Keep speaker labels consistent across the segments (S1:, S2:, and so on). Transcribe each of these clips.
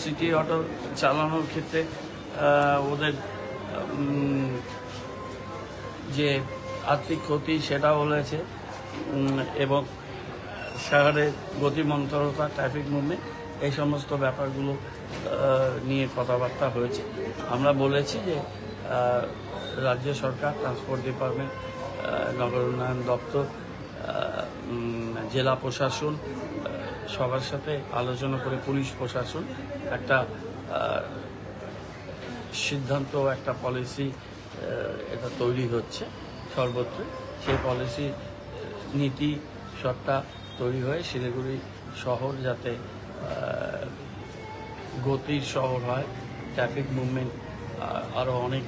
S1: City auto চালানোর ক্ষেত্রে ওদের যে আর্থিক ক্ষতি সেটা বলেছে এবং শহরের গতিমন্তরতা ট্রাফিক মুভমেন্ট এই সমস্ত ব্যাপারগুলো নিয়ে কথাবার্তা হয়েছে। আমরা বলেছি যে রাজ্য সরকার ট্রান্সপোর্ট ডিপার্টমেন্ট নগর উন্নয়ন দপ্তর জেলা প্রশাসন সবার সাথে আলোচনা করে পুলিশ প্রশাসন একটা সিদ্ধান্ত, একটা পলিসি এটা তৈরি হচ্ছে সর্বত্র সেই পলিসি নীতি সবটা তৈরি হয়ে শিলিগুড়ি শহর যাতে গতির শহর হয় ট্রাফিক মুভমেন্ট আরও অনেক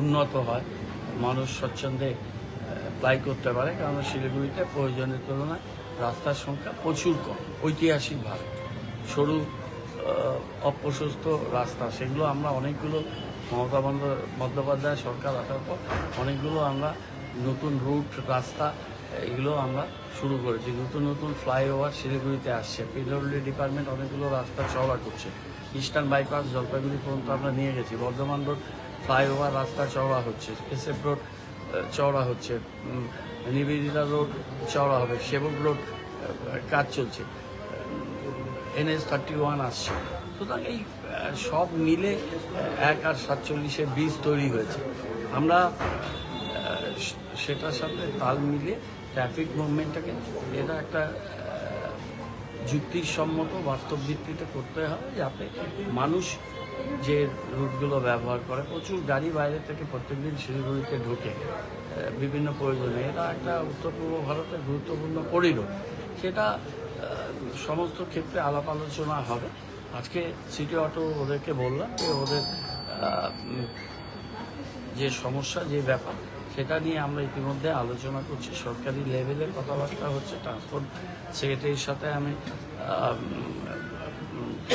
S1: উন্নত হয়, মানুষ স্বচ্ছন্দে অ্যাপ্লাই করতে পারে। কারণ শিলিগুড়িতে প্রয়োজনের তুলনায় রাস্তার সংখ্যা প্রচুর কম ঐতিহাসিকভাবে সরু অপ্রশস্ত রাস্তা, সেগুলো আমরা অনেকগুলো মমতা বন্দ্য- বন্দ্যোপাধ্যায় সরকার আসার পর অনেকগুলো আমরা নতুন রুট রাস্তা, এগুলো আমরা শুরু করেছি। নতুন নতুন ফ্লাইওভার শিলিগুড়িতে আসছে। পিডব্লিউডি ডিপার্টমেন্ট অনেকগুলো রাস্তা চওড়া করছে। ইস্টার্ন বাইপাস জলপাইগুড়ি পর্যন্ত আমরা নিয়ে গেছি। বর্ধমান রোড ফ্লাইওভার রাস্তা চওড়া হচ্ছে। এসএফ রোড চওড়া হচ্ছে। নিবেদিতা রোড চওড়া হবে, সেবক রোড কাজ চলছে। এনএস থার্টি ওয়ান আসছে। সুতরাং এই সব মিলে এক আর সাতচল্লিশে বীজ তৈরি হয়েছে। আমরা সেটার সাথে তাল মিলিয়ে ট্রাফিক মুভমেন্টটাকে এটা একটা যুক্তিসম্মত বাস্তব ভিত্তিতে করতে হবে যাতে মানুষ যে রুটগুলো ব্যবহার করে, প্রচুর গাড়ি বাইরে থেকে প্রত্যেকদিন শিলিগুড়িতে ঢোকে বিভিন্ন প্রয়োজনে। এটা একটা উত্তর পূর্ব ভারতের গুরুত্বপূর্ণ করিডোর। সেটা সমস্ত ক্ষেত্রে আলাপ আলোচনা হবে। আজকে সিটি অটো ওদেরকে বললাম যে ওদের যে সমস্যা, যে ব্যাপার, সেটা নিয়ে আমরা ইতিমধ্যে আলোচনা করছি। সরকারি লেভেলে কথাবার্তা হচ্ছে ট্রান্সপোর্ট সেক্রেটারির সাথে আমি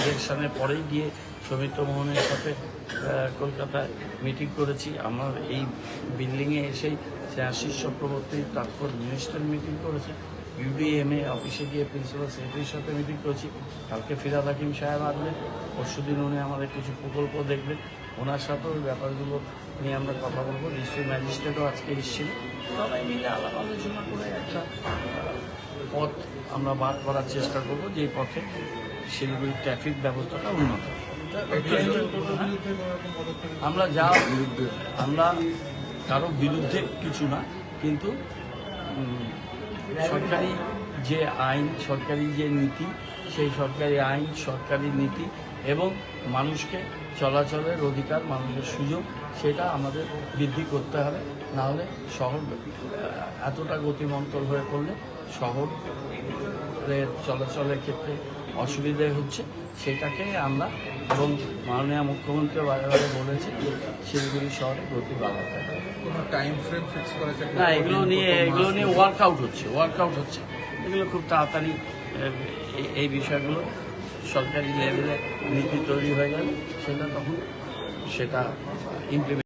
S1: ইলেকশনের পরেই গিয়ে সৌমিত্র মোহনের সাথে কলকাতায় মিটিং করেছি। আমার এই বিল্ডিংয়ে এসেই সে আশিস চক্রবর্তী তারপর মিনিস্টার মিটিং করেছে। ইউডিএমএ অফিসে গিয়ে প্রিন্সিপাল সেক্রেটারির সাথে মিটিং করেছি। কালকে ফিরাদ হাকিম সাহেব আসবেন। পরশুদিন উনি আমাদের কিছু প্রকল্প দেখবেন। ওনার সাথে ওই ব্যাপারগুলো নিয়ে আমরা কথা বলব। ডিস্ট্রিক্ট ম্যাজিস্ট্রেটও আজকে এসেছিল। সবাই মিলে আলাপ আলোচনা করে একটা পথ আমরা বার করার চেষ্টা করব, যে পথে শিলিগুড়ির ট্রাফিক ব্যবস্থাটা উন্নত আমরা যা আমরা কারও বিরুদ্ধে কিছু না, কিন্তু সরকারি যে আইন, সরকারি যে নীতি, সেই সরকারি আইন, সরকারি নীতি এবং মানুষকে চলাচলের অধিকার মানুষের সুযোগ সেটা আমাদের বৃদ্ধি করতে হবে। নাহলে শহর এতটা গতিমন্তর হয়ে পড়লে শহরের চলাচলের ক্ষেত্রে অসুবিধে হচ্ছে। সেটাকে আমরা এবং মাননীয় মুখ্যমন্ত্রী বারে বারে বলেছে যে শিলিগুড়ি শহরে গতি বাড়াতে
S2: টাইম ফ্রেম ফিক্স করা
S1: না এগুলো নিয়ে এগুলো নিয়ে ওয়ার্কআউট হচ্ছে ওয়ার্কআউট হচ্ছে। এগুলো খুব তাড়াতাড়ি এই বিষয়গুলো সরকারি লেভেলে নীতি তৈরি হয়ে গেল সেটা তখন সেটা ইমপ্লিমেন্ট